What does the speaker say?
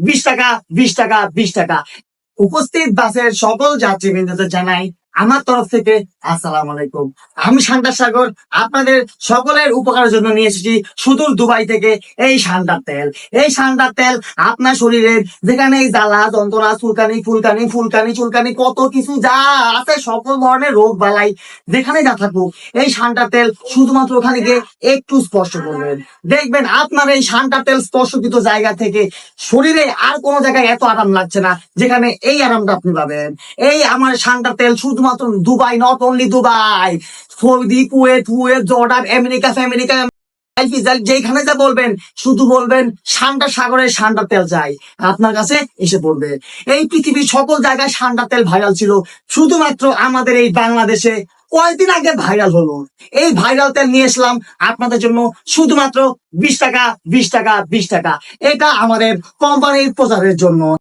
বিশ টাকা বিশ টাকা বিশ টাকা। উপস্থিত বাসের সকল যাত্রীবৃন্দদের জানাই আমার তরফ থেকে আসসালাম আলাইকুম। আমি শান্তার সাগর, আপনাদের সকলের উপকারের জন্য নিয়ে এসেছি সুদূর দুবাই থেকে এই সান্দার তেল। এই সান্দার তেল আপনার শরীরের যেখানে এই জ্বালা, যন্ত্রণা, চুলকানি, ফুলকানি ফুলকানি, চুলকানি, কত কিছু যা আছে, সকল ধরনের রোগ বালাই যেখানে যা থাকুক, এই সান্টার তেল শুধুমাত্র ওখানে গিয়ে একটু স্পর্শ করবেন। দেখবেন আপনার এই সান্টার তেল স্পর্শকৃত জায়গা থেকে শরীরে আর কোনো জায়গায় এত আরাম লাগছে না, যেখানে এই আরামটা আপনি পাবেন। এই আমার সান্টার তেল শুধুমাত্র Dubai not only Dubai, Saudi, Kuwait Kuwait, Jordan, America America যেখানে যা বলবেন, শুধু বলবেন সান্ডা সাগরের সান্ডা তেল চাই আপনার কাছে এসে পড়বে। এই পৃথিবীর সকল জায়গায় সান্ডা তেল ভাইরাল ছিল। শুধুমাত্র আমাদের এই বাংলাদেশে কয়েকদিন আগে ভাইরাল হলো। এই ভাইরাল তেল নিয়ে এসলাম আপনাদের জন্য শুধুমাত্র বিশ টাকা বিশ টাকা বিশ টাকা। এটা আমাদের কোম্পানির প্রচারের জন্য।